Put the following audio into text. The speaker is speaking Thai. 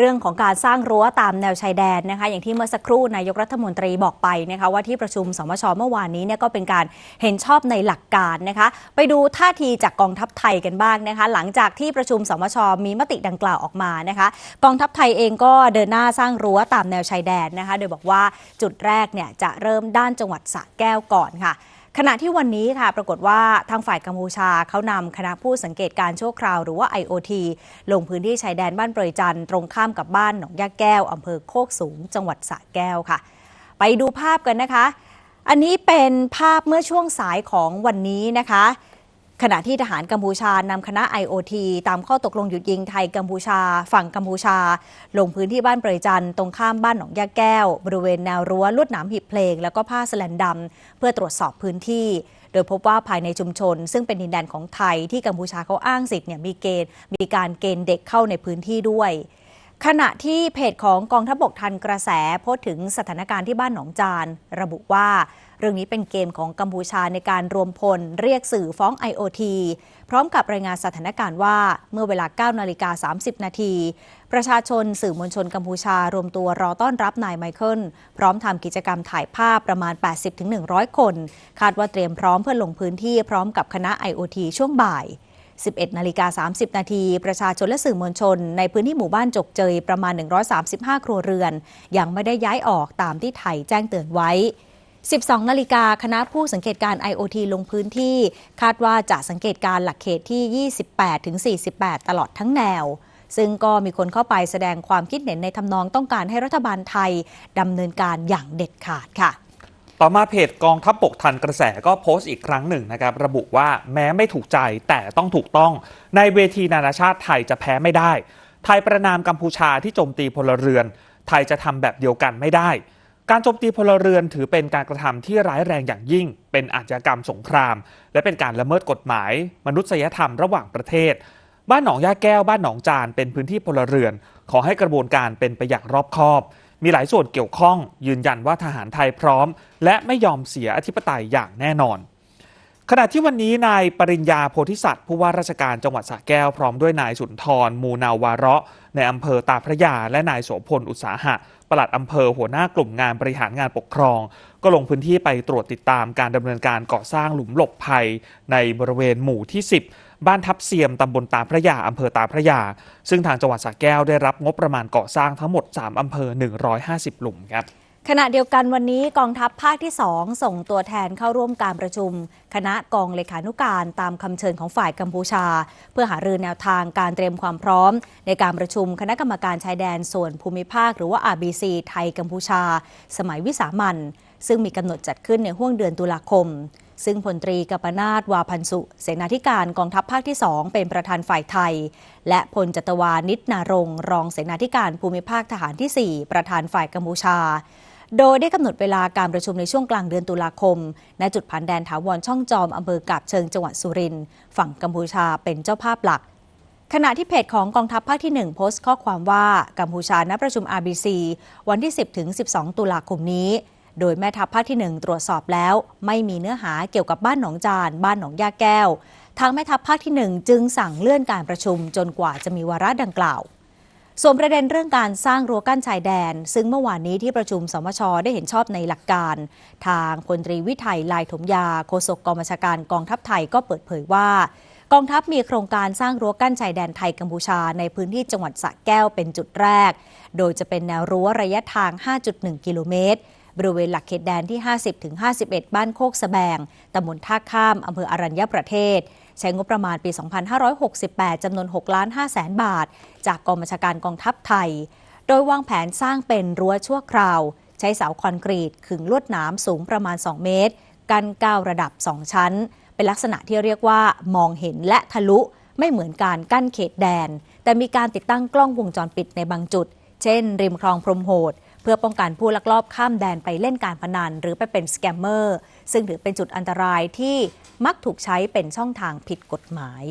เรื่องของการสร้างรั้วตามแนวชายแดนนะคะ อย่างที่เมื่อสักครู่นายกรัฐมนตรีบอกไปนะคะว่าที่ประชุมสมชเมื่อวานนี้เนี่ยก็เป็นการเห็นชอบในหลักการนะคะ ไปดูท่าทีจากกองทัพไทยกันบ้างนะคะ หลังจากที่ประชุมสมชมีมติดังกล่าวออกมานะคะ กองทัพไทยเองก็เดินหน้าสร้างรั้วตามแนวชายแดนนะคะ โดยบอกว่าจุดแรกเนี่ยจะเริ่มด้านจังหวัดสระแก้วก่อนค่ะ ขณะที่วันนี้ค่ะปรากฏว่าทางฝ่ายกัมพูชาเขานำคณะผู้สังเกตการชั่วคราวหรือว่า IOT ลงพื้นที่ชายแดนบ้านเปรยจันตรงข้ามกับบ้านหนองยาแก้วอำเภอโคกสูง จังหวัดสระแก้วค่ะ ไปดูภาพกันนะคะ อันนี้เป็นภาพเมื่อช่วงสายของวันนี้นะคะ ขณะที่ทหารกัมพูชานำคณะ IOT ตามข้อตกลงหยุดยิงไทยกัมพูชา ฝั่งกัมพูชา ลงพื้นที่บ้านเปรยจันตรงข้ามบ้านหนองยาแก้ว บริเวณแนวรั้วลวดหนามหีบเพลง แล้วก็ผ้าสแลนดำเพื่อตรวจสอบพื้นที่ โดยพบว่าภายในชุมชน ซึ่งเป็นดินแดนของไทยที่กัมพูชาเขาอ้างสิทธิ์เนี่ยมีเกณฑ์มีการเกณฑ์เด็กเข้าในพื้นที่ด้วย ขณะที่เพจของกองทัพบกทันกระแสโพสต์ถึงสถานการณ์ที่บ้านหนองจาน ระบุว่า เรื่องนี้เป็นเกมของกัมพูชาในการรวมพล เรียกสื่อฟ้อง IOT พร้อมกับรายงานสถานการณ์ว่าเมื่อเวลา 9 นาฬิกา 30 นาที ประชาชนสื่อมวลชนกัมพูชารวมตัวรอต้อนรับนายไมเคิล พร้อมทำกิจกรรมถ่ายภาพประมาณ 80-100 คน คาดว่าเตรียมพร้อมเพื่อลงพื้นที่พร้อมกับคณะ IOT ช่วงบ่าย 11 นาฬิกา 30 นาที ประชาชนและสื่อมวลชน ในพื้นที่หมู่บ้านจกเจยประมาณ 135 ครัวเรือน ยังไม่ได้ย้ายออกตามที่ไทยแจ้งเตือนไว้ 12 นาฬิกาคณะผู้สังเกตการ IOT ลงพื้นที่ คาดว่าจะสังเกตการหลักเขตที่ 28ถึง48 ตลอดทั้งแนวซึ่งก็มีคนเข้าไปแสดงความคิดเห็นในทำนองต้องการให้รัฐบาลไทยดำเนินการอย่างเด็ดขาดค่ะ ต่อมาเพจกองทัพบกทันกระแสก็โพสต์อีกครั้งหนึ่งนะครับ ระบุว่าแม้ไม่ถูกใจแต่ต้องถูกต้อง ในเวทีนานาชาติไทยจะแพ้ไม่ได้ ไทยประนามกัมพูชาที่โจมตีพลเรือน ไทยจะทำแบบเดียวกันไม่ได้ การโจมตีพลเรือนถือเป็นการกระทำที่ร้ายแรงอย่างยิ่ง เป็นอาชญากรรมสงคราม และเป็นการละเมิดกฎหมาย มนุษยธรรมระหว่างประเทศ บ้านหนองย่าแก้วบ้านหนองจานเป็นพื้นที่พลเรือน ขอให้กระบวนการเป็นไปอย่างรอบคอบ มีหลายส่วนเกี่ยวข้องยืนยันว่าทหารไทยพร้อม และไม่ยอมเสียอธิปไตยอย่างแน่นอน ขณะที่วันนี้นายปริญญาโพธิสัตว์ผู้ว่าราชการจังหวัดสระแก้ว พร้อมด้วยนายสุนทร มูนาวาระในอำเภอตาพระยา และนายโสพลอุตสาหะปลัดอำเภอหัวหน้ากลุ่มงานบริหารงานปกครอง ก็ลงพื้นที่ไปตรวจติดตามการดำเนินการก่อสร้างหลุมหลบภัย ในบริเวณหมู่ที่ 10 บ้านทับเสียมตำบลตาพระยาอำเภอตาพระยา ซึ่งทางจังหวัดสระแก้วได้รับงบประมาณก่อสร้างทั้งหมด 3อำเภอ 150 หลุมครับ ขณะเดียวกันวันนี้กองทัพภาคที่ 2 ส่งตัวแทนเข้าร่วมการประชุม คณะกองเลขานุการตามคำเชิญของฝ่ายกัมพูชา เพื่อหารือแนวทางการเตรียมความพร้อม ในการประชุมคณะกรรมการชายแดนส่วนภูมิภาค หรือว่า RBC ไทยกัมพูชา สมัยวิสามันซึ่งมีกำหนดจัดขึ้นในห้วงเดือนตุลาคม ซึ่งพลตรีกัปนาตวาพันสุ เสนาธิการกองทัพภาคที่ 2 เป็นประธานฝ่ายไทย และพลจัตวานิชนารงรองเสนาธิการภูมิภาคทหารที่ 4 ประธานฝ่ายกัมพูชา โดยได้กำหนดเวลาการประชุมในช่วงกลางเดือนตุลาคม ณ จุดผ่านแดนถาวรช่องจอมอำเภอกาบเชิงจังหวัดสุรินทร์ฝั่งกัมพูชาเป็นเจ้าภาพหลัก ขณะที่เพจของกองทัพภาคที่ 1 โพสต์ข้อความว่ากัมพูชานัดประชุม RBC วันที่ 10ถึง12 ตุลาคมนี้ โดยแม่ทัพภาคที่ 1 ตรวจสอบแล้ว ไม่มีเนื้อหาเกี่ยวกับบ้านหนองจาน บ้านหนองยาแก้วทางแม่ทัพภาคที่ 1 จึงสั่งเลื่อนการประชุมจนกว่าจะมีวาระดังกล่าว ส่วนประเด็นเรื่องการสร้างรั้วกั้นชายแดน ซึ่งเมื่อวานนี้ที่ประชุมสมชได้เห็นชอบในหลักการ ทางพลตรีวิไทยลายถมยาโฆษกกองบัญชาการกองทัพไทยก็เปิดเผยว่า กองทัพมีโครงการสร้างรั้วกั้นชายแดนไทยกัมพูชาในพื้นที่จังหวัดสระแก้วเป็นจุดแรก โดยจะเป็นแนวรั้วระยะทาง 5.1 กิโลเมตร บริเวณหลักเขตแดนที่ 50-51 บ้านโคกสแบงตำบลท่าข้ามอำเภออรัญญประเทศ ใช้งบประมาณปี 2568 จำนวน6ล้าน5แสนบาท จากกองบัญชาการกองทัพไทย โดยวางแผนสร้างเป็นรั้วชั่วคราว ใช้เสาคอนกรีตขึงลวดหนามสูงประมาณ 2 เมตร กัน9ระดับ 2 ชั้น เป็นลักษณะที่เรียกว่ามองเห็นและทะลุไม่เหมือนการกั้นเขตแดน แต่มีการติดตั้งกล้องวงจรปิดในบางจุด เช่น ริมคลองพรมโหด เพื่อป้องกันผู้ลักลอบข้ามแดนไปเล่นการพนัน หรือไปเป็นสแกมเมอร์ซึ่งถือเป็นจุดอันตรายที่มักถูกใช้เป็นช่องทางผิดกฎหมาย